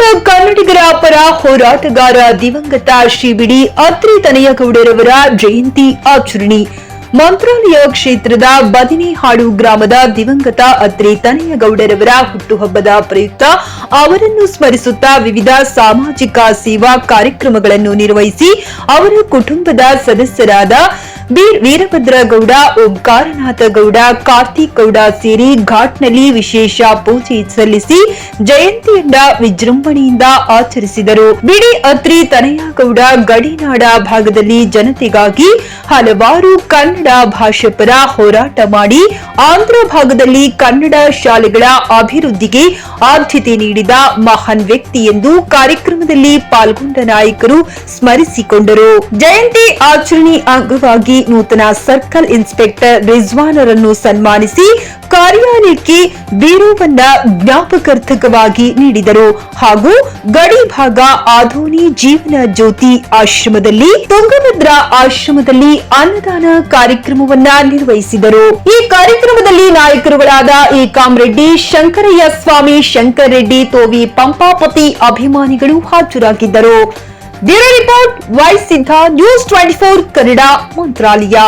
ಕನ್ನಡಿಗರ ಪರ ಹೋರಾಟಗಾರ ದಿವಂಗತ ಶ್ರೀ ಬಿಡಿ ಅತ್ರಿ ತನಯಗೌಡರವರ ಜಯಂತಿ ಆಚರಣೆ. ಮಂತ್ರಾಲಯ ಕ್ಷೇತ್ರದ ಬದಿನಿಹಾಡು ಗ್ರಾಮದ ದಿವಂಗತ ಅತ್ರಿ ತನಯಗೌಡರವರ ಹುಟ್ಟುಹಬ್ಬದ ಪ್ರಯುಕ್ತ ಅವರನ್ನು ಸ್ಮರಿಸುತ್ತಾ ವಿವಿಧ ಸಾಮಾಜಿಕ ಸೇವಾ ಕಾರ್ಯಕ್ರಮಗಳನ್ನು ನಿರ್ವಹಿಸಿ ಅವರ ಕುಟುಂಬದ ಸದಸ್ಯರಾದ ಬಿ ವೀರಭದ್ರಗೌಡ ಓಂಕಾರನಾಥ ಗೌಡ, ಕಾರ್ತಿಕ್ ಗೌಡ ಸೇರಿ ಘಾಟ್ನಲ್ಲಿ ವಿಶೇಷ ಪೂಜೆ ಸಲ್ಲಿಸಿ ಜಯಂತಿಯನ್ನ ವಿಜೃಂಭಣೆಯಿಂದ ಆಚರಿಸಿದರು. ಬಿಡಿ ಅತ್ರಿ ತನಯಗೌಡ, ಗಡಿನಾಡ ಭಾಗದಲ್ಲಿ ಜನತೆಗಾಗಿ ಹಲವಾರು ಕನ್ನಡ ಭಾಷೆ ಪರ ಹೋರಾಟ ಮಾಡಿ ಆಂಧ್ರ ಭಾಗದಲ್ಲಿ ಕನ್ನಡ ಶಾಲೆಗಳ ಅಭಿವೃದ್ಧಿಗೆ ಆದ್ಯತೆ ನೀಡಿದ ಮಹಾನ್ ವ್ಯಕ್ತಿ ಎಂದು ಕಾರ್ಯಕ್ರಮದಲ್ಲಿ ಪಾಲ್ಗೊಂಡ ನಾಯಕರು ಸ್ಮರಿಸಿಕೊಂಡರು. ಜಯಂತಿ ಆಚರಣೆ ಅಂಗವಾಗಿ ನೂತನ ಸರ್ಕಲ್ ಇನ್ಸ್ಪೆಕ್ಟರ್ ರಿಜ್ವಾನರನ್ನು ಸನ್ಮಾನಿಸಿ ಕಾರ್ಯಾಲಯಕ್ಕೆ ಬೀರುವನ್ನ ಜ್ಞಾಪಕಾರ್ಥಕವಾಗಿ ನೀಡಿದರು. ಹಾಗೂ ಗಡಿ ಭಾಗ ಆಧೋನಿ ಜೀವನ ಜ್ಯೋತಿ ಆಶ್ರಮದಲ್ಲಿ ತುಂಗಭದ್ರಾ ಆಶ್ರಮದಲ್ಲಿ ಅನ್ನದಾನ ಕಾರ್ಯಕ್ರಮವನ್ನ ನಿರ್ವಹಿಸಿದರು. ಈ ಕಾರ್ಯಕ್ರಮದಲ್ಲಿ ನಾಯಕರುಗಳಾದ ಏಕಾಂ ರೆಡ್ಡಿ ಶಂಕರಯ್ಯ ಸ್ವಾಮಿ ಶಂಕರ್ ರೆಡ್ಡಿ ತೋವಿ ಪಂಪಾಪತಿ ಅಭಿಮಾನಿಗಳು ಹಾಜರಾಗಿದ್ದರು. Bureau report Y Siddha news twenty four Kannada Mantralaya.